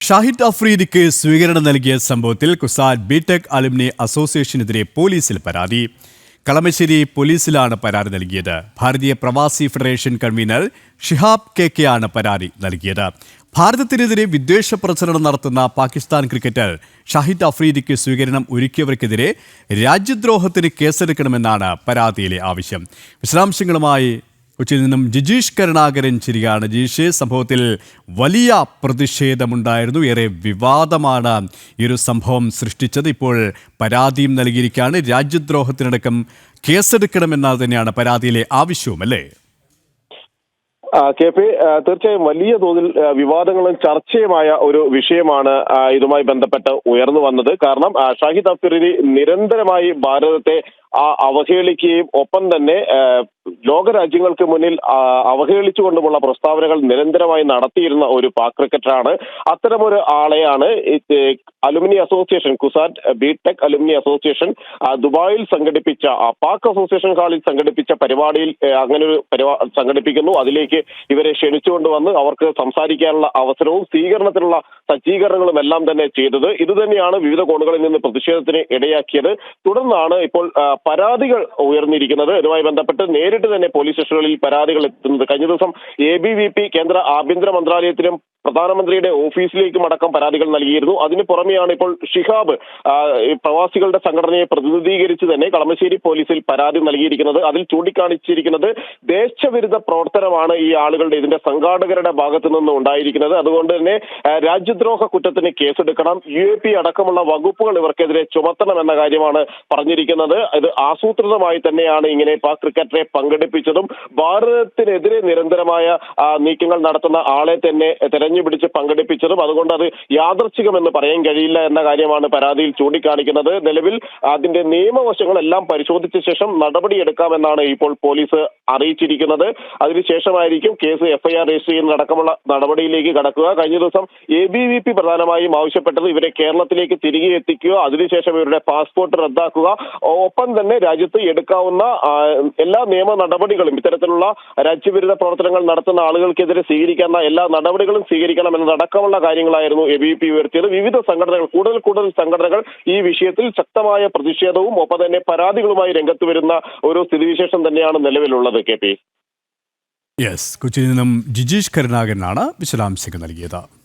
ഷാഹിദ് അഫ്രീദിക്ക് സ്വീകരണം നൽകിയ സംഭവത്തിൽ കുസാറ്റ് ബിടെക് അലുമിനി അസോസിയേഷനെതിരെ പോലീസിൽ പരാതി. കളമശ്ശേരി പോലീസിലാണ് പരാതി നൽകിയത്. Bharatiya Pravasi federation convener Shihab K K ആണ് പരാതി നൽകിയത്. ഭാരതത്തിനെതിരെ വിദ്വേഷ പ്രചരണം നടത്തുന്ന പാകിസ്ഥാൻ ക്രിക്കറ്റർ ഷാഹിദ് അഫ്രീദിക്ക് സ്വീകരണം ഒരുക്കിയവർക്കെതിരെ രാജ്യദ്രോഹത്തിന് കേസെടുക്കണമെന്നാണ് പരാതിയിലെ ആവശ്യം. വിശദാംശങ്ങളുമായി കൊച്ചിയിൽ നിന്നും ജിജീഷ് കരുണാകരൻ ചിരിയാണ്. ജിജീഷ് സംഭവത്തിൽ വലിയ പ്രതിഷേധമുണ്ടായിരുന്നു. ഏറെ വിവാദമാണ് ഈ ഒരു സംഭവം സൃഷ്ടിച്ചത്. ഇപ്പോൾ പരാതിയും നൽകിയിരിക്കുകയാണ്. രാജ്യദ്രോഹത്തിനടക്കം കേസെടുക്കണമെന്നത് തന്നെയാണ് പരാതിയിലെ ആവശ്യവും അല്ലേ? കെ പി തീർച്ചയായും വലിയ തോതിൽ വിവാദങ്ങളും ചർച്ചയുമായ ഒരു വിഷയമാണ് ഇതുമായി ബന്ധപ്പെട്ട് ഉയർന്നു വന്നത്. കാരണം ഷാഹിദ് അഫ്രീദി നിരന്തരമായി ഭാരതത്തെ അവഹേളിക്കുകയും ഒപ്പം തന്നെ ലോകരാജ്യങ്ങൾക്ക് മുന്നിൽ അവഹേളിച്ചുകൊണ്ടുമുള്ള പ്രസ്താവനകൾ നിരന്തരമായി നടത്തിയിരുന്ന ഒരു പാക് ക്രിക്കറ്ററാണ്. അത്തരമൊരു ആളെയാണ് alumni association CUSAT BTech alumni association ദുബായിൽ സംഘടിപ്പിച്ച പാക് അസോസിയേഷൻ ഹാളിൽ സംഘടിപ്പിച്ച പരിപാടിയിൽ അങ്ങനെ ഒരു സംഘടിപ്പിക്കുന്നു. അതിലേക്ക് ഇവരെ ക്ഷണിച്ചുകൊണ്ട് വന്ന് അവർക്ക് സംസാരിക്കാനുള്ള അവസരവും സ്വീകരണത്തിനുള്ള സജ്ജീകരണങ്ങളും എല്ലാം തന്നെ ചെയ്തത്. ഇത് തന്നെയാണ് വിവിധ കോണുകളിൽ നിന്ന് പ്രതിഷേധത്തിന് ഇടയാക്കിയത്. തുടർന്നാണ് ഇപ്പോൾ പരാതികൾ ഉയർന്നിരിക്കുന്നത്. ഇതുമായി ബന്ധപ്പെട്ട് നേരിട്ട് തന്നെ പോലീസ് സ്റ്റേഷനുകളിൽ പരാതികൾ എത്തുന്നത്. കഴിഞ്ഞ ദിവസം എ ബി വി പി കേന്ദ്ര ആഭ്യന്തര മന്ത്രാലയത്തിലും പ്രധാനമന്ത്രിയുടെ ഓഫീസിലേക്ക് അടക്കം പരാതികൾ നൽകിയിരുന്നു. അതിന് പുറമെയാണ് ഇപ്പോൾ ഷിഹാബ് പ്രവാസികളുടെ സംഘടനയെ പ്രതിനിധീകരിച്ച് തന്നെ കളമശ്ശേരി പോലീസിൽ പരാതി നൽകിയിരിക്കുന്നത്. അതിൽ ചൂണ്ടിക്കാണിച്ചിരിക്കുന്നത് ദേശവിരുദ്ധ പ്രവർത്തനമാണ് ഈ ആളുകളുടെ ഇതിന്റെ സംഘാടകരുടെ ഭാഗത്തു നിന്ന് ഉണ്ടായിരിക്കുന്നത്. അതുകൊണ്ട് തന്നെ രാജ്യദ്രോഹ കുറ്റത്തിന് കേസെടുക്കണം. യു എ പി അടക്കമുള്ള വകുപ്പുകൾ ഇവർക്കെതിരെ ചുമത്തണം എന്ന കാര്യമാണ് പറഞ്ഞിരിക്കുന്നത്. ഇത് ആസൂത്രിതമായി തന്നെയാണ് ഇങ്ങനെ പാക് ക്രിക്കറ്ററെ പങ്കെടുപ്പിച്ചതും. ഭാരതത്തിനെതിരെ നിരന്തരമായ നീക്കങ്ങൾ നടത്തുന്ന ആളെ തന്നെ തെരഞ്ഞുപിടിച്ച് പങ്കെടുപ്പിച്ചതും അതുകൊണ്ട് അത് യാദർച്ഛികമെന്ന് പറയാൻ കഴിയില്ല എന്ന കാര്യമാണ് പരാതിയിൽ ചൂണ്ടിക്കാണിക്കുന്നത്. നിലവിൽ അതിന്റെ നിയമവശങ്ങളെല്ലാം പരിശോധിച്ച ശേഷം നടപടിയെടുക്കാമെന്നാണ് ഇപ്പോൾ പോലീസ് അറിയിച്ചിരിക്കുന്നത്. അതിനുശേഷമായിരിക്കും കേസ് എഫ്ഐആർ രജിസ്റ്റർ ചെയ്യുന്ന അടക്കമുള്ള നടപടിയിലേക്ക് കടക്കുക. കഴിഞ്ഞ ദിവസം എ ബി വി പി പ്രധാനമായും ആവശ്യപ്പെട്ടത് ഇവരെ കേരളത്തിലേക്ക് തിരികെ എത്തിക്കുക. അതിനുശേഷം ഇവരുടെ പാസ്പോർട്ട് റദ്ദാക്കുക. ഒപ്പം തന്നെ രാജ്യത്ത് എടുക്കാവുന്ന എല്ലാ നിയമ നടപടികളും ഇത്തരത്തിലുള്ള രാജ്യവിരുദ്ധ പ്രവർത്തനങ്ങൾ നടത്തുന്ന ആളുകൾക്കെതിരെ സ്വീകരിക്കാവുന്ന എല്ലാ നടപടികളും സ്വീകരിക്കണം എന്നതടക്കമുള്ള കാര്യങ്ങളായിരുന്നു എ ബി പി ഉയർത്തിയത്. വിവിധ സംഘടനകൾ കൂടുതൽ കൂടുതൽ സംഘടനകൾ ഈ വിഷയത്തിൽ ശക്തമായ പ്രതിഷേധവും ഒപ്പം തന്നെ പരാതികളുമായി രംഗത്ത് വരുന്ന ഒരു സ്ഥിതിവിശേഷം തന്നെയാണ് നിലവിലുള്ളത്. K P. യെസ് കൊച്ചിയിൽ നിന്നും ജിജീഷ് കരുണാകരനാണ് വിശദാംശങ്ങൾ നൽകിയത്.